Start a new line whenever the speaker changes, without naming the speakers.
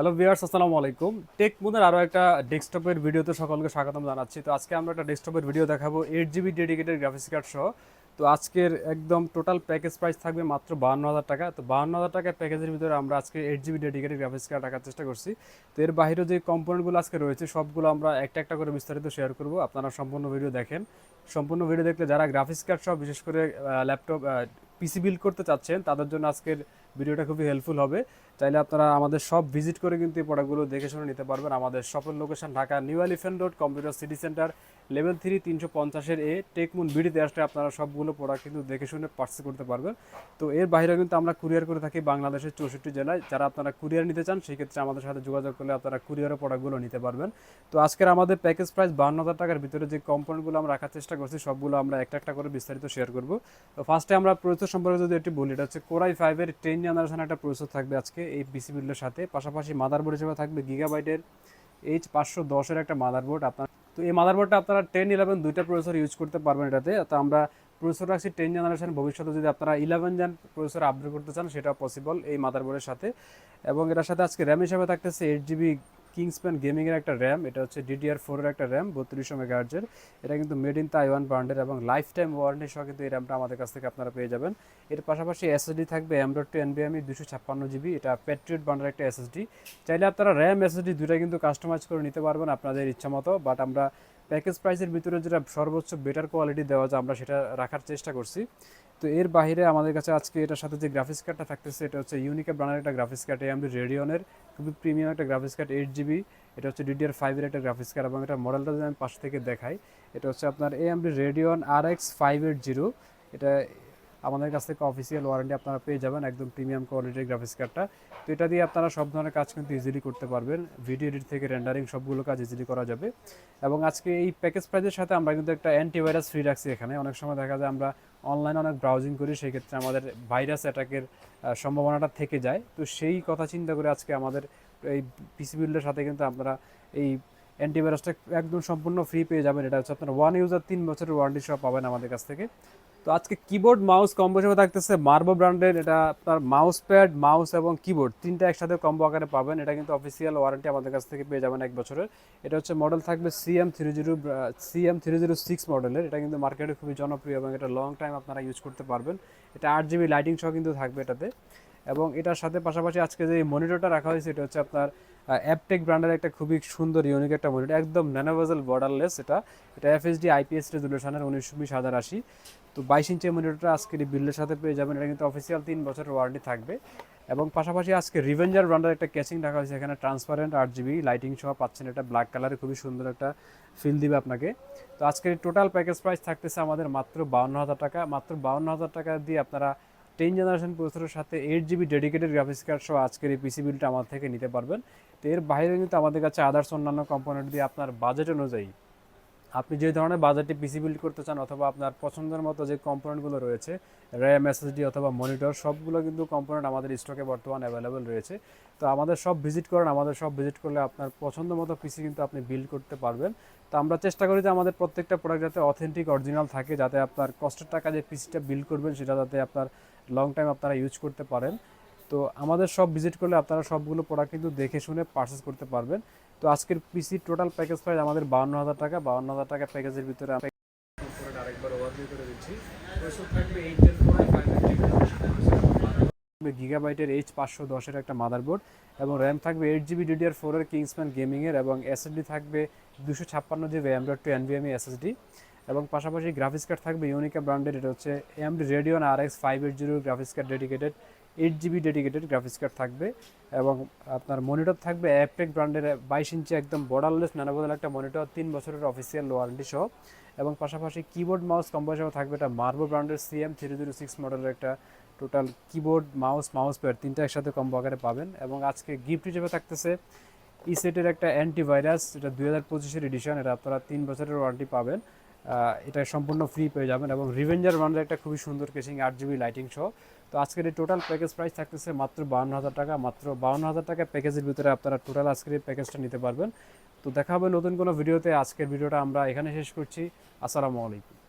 Hello viewers, আসসালামু আলাইকুম। Take মুনের আরও একটা ডেস্কটপের ভিডিওতে সকলকে স্বাগতম জানাচ্ছি। তো আজকে আমরা একটা ডেস্কটপের ভিডিও দেখাবো eight GB dedicated graphics card সহ। তো আজকের একদম টোটাল প্যাকেজ প্রাইস থাকবে মাত্র বাহান্ন হাজার টাকা। তো বাহান্ন হাজার টাকার প্যাকেজের ভিতরে আমরা আজকে eight GB dedicated graphics card রাখার চেষ্টা করছি। তো এর বাইরে যে কম্পোনেন্টগুলো আজকে রয়েছে, সবগুলো আমরা একটা একটা করে বিস্তারিত শেয়ার করব। আপনারা সম্পূর্ণ ভিডিও দেখেন। সম্পূর্ণ ভিডিও দেখলে যারা গ্রাফিক্স কার্ড সহ, বিশেষ করে ল্যাপটপ পিসি বিল্ড করতে চাচ্ছেন, তাদের জন্য আজকের ভিডিওটা খুবই হেল্পফুল হবে। চাইলে আপনারা আমাদের সব ভিজিট করে কিন্তু এই প্রোডাক্টগুলো দেখে শুনে নিতে পারবেন। আমাদের শপের location Dhaka New Elephant Road Computer City Centre level three তিনশো পঞ্চাশের এ টেকমুন বিডিতে আসলে আপনারা সবগুলো প্রোডাক্ট কিন্তু দেখে শুনে পার্সেল করতে পারবেন। তো এর বাইরে কিন্তু আমরা কুরিয়ার করে থাকি বাংলাদেশের চৌষট্টি জেলায়। যারা আপনারা কুরিয়ার নিতে চান সেই ক্ষেত্রে আমাদের সাথে যোগাযোগ করলে আপনারা কুরিয়ারের প্রোডাক্টগুলো নিতে পারবেন। তো আজকের আমাদের প্যাকেজ প্রাইস বান্ন হাজার টাকার ভিতরে যে কম্পোনেন্টগুলো আমরা রাখার চেষ্টা করছি, সবগুলো আমরা একটা একটা করে বিস্তারিত শেয়ার করব। তো ফার্স্টে আমরা প্রসেসর সম্পর্কে যদি একটু বলি, এটা হচ্ছে কোরাই ফাইভের টেন জেনারেশন একটা প্রসেসর থাকবে আজকে, এই পিসি বিল্ডের সাথে। পাশাপাশি মাদারবোর্ড হিসেবে থাকবে গিগাবাইটের এইচ পাঁচশো দশের একটা মাদারবোর্ড আপনার তো এই মাদারবোর্ডটা আপনারা টেন ইলেভেন দুইটা প্রসেসর ইউজ করতে পারবেন এটাতে। তো আমরা প্রসেসর রাখছি টেন জেনারেশন ভবিষ্যতে যদি আপনারা ইলেভেন জেন প্রসেসর আপডেট করতে চান সেটা পসিবল এই মাদারবোর্ডের সাথে। এবং এটার সাথে আজকে র্যাম হিসাবে থাকতেছে এইট জিবি কিংসপ্যান গেমিংয়ের একটা র্যাম এটা হচ্ছে ডিডিআর ফোরের একটা র্যাম বত্রিশশো মেগাহার্জের। এটা কিন্তু মেড ইন তাইওয়ান ব্র্যান্ডের এবং লাইফ টাইম ওয়ারেন্টি সহ কিন্তু এই র্যামটা আমাদের কাছ থেকে আপনারা পেয়ে যাবেন। এর পাশাপাশি এসএসডি থাকবে এমডট টু এনবিএমই দুশো ছাপ্পান্ন জিবি এটা প্যাট্রিয়ট ব্র্যান্ডের একটা এসএসডি চাইলে আপনারা র্যাম এসএসডি দুটা কিন্তু কাস্টমাইজ করে নিতে পারবেন আপনাদের ইচ্ছা মতো বাট আমরা প্যাকেজ প্রাইসের ভিতরে যেটা সর্বোচ্চ বেটার কোয়ালিটি দেওয়া যায় আমরা সেটা রাখার চেষ্টা করছি। তো এর বাইরে আমাদের কাছে আজকে এটার সাথে যে গ্রাফিক্স কার্ডটা থাকতেছে, এটা হচ্ছে ইউনিকা ব্র্যান্ডের একটা গ্রাফিক্স কার্ড এম রেডিয়নের খুবই প্রিমিয়াম একটা গ্রাফিক্স কার্ড এইট জিবি এটা হচ্ছে ডিডিআর ফাইভের একটা গ্রাফিক্স কার্ড এবং এটা মডেলটা যদি আমি পাশ থেকে দেখাই, এটা হচ্ছে আপনার AMD Radeon R X five eight zero এটা আমাদের কাছ থেকে অফিসিয়াল ওয়ারেন্টি আপনারা পেয়ে যাবেন একদম প্রিমিয়াম কোয়ালিটির গ্রাফিক্স কার্ডটা তো এটা দিয়ে আপনারা সব ধরনের কাজ কিন্তু ইজিলি করতে পারবেন। ভিডিও এডিট থেকে রেন্ডারিং সবগুলো কাজ ইজিলি করা যাবে। এবং আজকে এই প্যাকেজ প্রাইজের সাথে আমরা কিন্তু একটা অ্যান্টিভাইরাস ফ্রি রাখছি এখানে। অনেক সময় দেখা যায় আমরা অনলাইনে অনেক ব্রাউজিং করি সেই ক্ষেত্রে আমাদের ভাইরাস অ্যাটাকের সম্ভাবনাটা থেকে যায়। তো সেই কথা চিন্তা করে আজকে আমাদের এই পিসি বিল্ডের সাথে কিন্তু আপনারা এই অ্যান্টিভাইরাসটা একদম সম্পূর্ণ ফ্রি পেয়ে যাবেন। এটা হচ্ছে আপনার ওয়ান ইউজার তিন বছরের ওয়ারেন্টি সহ পাবেন আমাদের কাছ থেকে। তো আজকে কিবোর্ড মাউস কম্বো হিসেবে থাকতেছে মার্বো ব্র্যান্ডের এটা আপনার মাউস প্যাড মাউস এবং কিবোর্ড তিনটা একসাথে কম্বো আকারে পাবেন, এটা কিন্তু অফিসিয়াল ওয়ারেন্টি আমাদের কাছ থেকে পেয়ে যাবেন এক বছরের। এটা হচ্ছে মডেল থাকবে CM three zero CM three zero six মডেলের এটা কিন্তু মার্কেটে খুবই জনপ্রিয় এবং এটা লং টাইম আপনারা ইউজ করতে পারবেন। এটা আট জিবি লাইটিং সহ কিন্তু থাকবে এটাতে। এবং এটার সাথে পাশাপাশি আজকে যে মনিটরটা রাখা হয়েছে, এটা হচ্ছে আপনার অ্যাপটেক ব্র্যান্ডের একটা খুবই সুন্দর ইউনিক একটা মনিটর একদম ন্যানোভেজেল বর্ডারলেস এটা। এটা এফএসডি আইপিএস রেজুলেশনের উনিশশো বিশ হাজার আশি। তো বাইশ ইঞ্চি মনিটরটা আজকের এই বিল্ডের সাথে পেয়ে যাবেন। এটা কিন্তু অফিসিয়াল তিন বছরের ওয়ারেন্টি থাকবে। এবং পাশাপাশি আজকে রিভেঞ্জার ব্র্যান্ডের একটা কেসিং রাখা হয়েছে এখানে ট্রান্সপারেন্ট আট জিবি লাইটিং সহ পাচ্ছেন এটা। ব্ল্যাক কালারে খুবই সুন্দর একটা ফিল দিবে আপনাকে। তো আজকের টোটাল প্যাকেজ প্রাইস থাকতেছে আমাদের মাত্র বাউন্ন হাজার টাকা। মাত্র বাউন্ন হাজার টাকা দিয়ে আপনারা টেন জেনারেশন প্রসেসরের সাথে eight GB dedicated graphics card সহ আজকের এই পিসি বিলটা আমার থেকে নিতে পারবেন। তো এর বাইরে কিন্তু আমাদের কাছে আদার্স অন্যান্য কম্পোনেন্ট দিয়ে আপনার বাজেট অনুযায়ী আপনি যে ধরনের বাজেটে পিসি বিল্ড করতে চান অথবা আপনার পছন্দের মতো যে কম্পোনেন্টগুলো রয়েছে র্যাম এসএসডি অথবা মনিটর সবগুলো কিন্তু কম্পোনেন্ট আমাদের স্টকে বর্তমান অ্যাভেলেবেল রয়েছে। তো আমাদের সব ভিজিট করেন, আমাদের সব ভিজিট করলে আপনার পছন্দ মতো পিসি কিন্তু আপনি বিল্ড করতে পারবেন। তো আমরা চেষ্টা করি যে আমাদের প্রত্যেকটা প্রোডাক্ট যাতে অথেন্টিক অরিজিনাল থাকে, যাতে আপনার কষ্টের টাকা যে পিসিটা বিল্ড করবেন, সেটা যাতে আপনার লং টাইম আপনারা ইউজ করতে পারেন। তো আমাদের সব ভিজিট করলে আপনারা সবগুলো প্রোডাক্ট কিন্তু দেখে শুনে পারচেস করতে পারবেন। তো আজকের পিসি টোটাল প্যাকেজ প্রাইস আমাদের বাউন্ন হাজার টাকা বাউন্ন হাজার টাকা প্যাকেজের ভিতরে আমি আরেকবার ওভারভিউ করে দিচ্ছি। থাকবে গিগাবাইটের এইচ পাঁচশো দশের একটা মাদারবোর্ড এবং র্যাম থাকবে এইট জিবি ডিডিআর ফোরের কিংসম্যান গেমিংয়ের এবং এসএসডি থাকবে দুশো ছাপ্পান্ন GB dot two NVMe SSD এবং পাশাপাশি গ্রাফিক্স কার্ড থাকবে ইউনিকা ব্র্যান্ডের এটা হচ্ছে AMD Radeon R X five eight zero graphics card dedicated eight GB dedicated graphics card থাকবে এবং আপনার মনিটর থাকবে অ্যাপটেক ব্র্যান্ডের বাইশ ইঞ্চি একদম বর্ডারলেস ন্যানোবদল একটা মনিটর তিন বছরের অফিসিয়াল ওয়ারেন্টি সহ। এবং পাশাপাশি কিবোর্ড মাউস কম্বো হিসেবে থাকবে এটা মার্বো ব্র্যান্ডের সিএম থ্রি জিরো সিক্স মডেলের একটা total keyboard mouse mouse pad তিনটা একসাথে কম্বো আকারে পাবেন। এবং আজকে গিফট হিসেবে থাকতেছে ই সেটের একটা অ্যান্টিভাইরাস এটা দুই হাজার পঁচিশের এডিশন এটা আপনারা তিন বছরের ওয়ারেন্টি পাবেন। এটা সম্পূর্ণ ফ্রি পেয়ে যাবেন এবং রিভেঞ্জার ওয়ানের একটা খুবই সুন্দর কেসিং আট জিবি লাইটিং সহ। তো আজকের এই টোটাল প্যাকেজ প্রাইস থাকতেছে মাত্র বাউন্ন হাজার টাকা। মাত্র বাউন্ন হাজার টাকা প্যাকেজের ভিতরে আপনারা টোটাল আজকের এই প্যাকেজটা নিতে পারবেন। তো দেখা হবে নতুন কোনো ভিডিওতে আজকের ভিডিওটা আমরা এখানে শেষ করছি। আসসালামু আলাইকুম।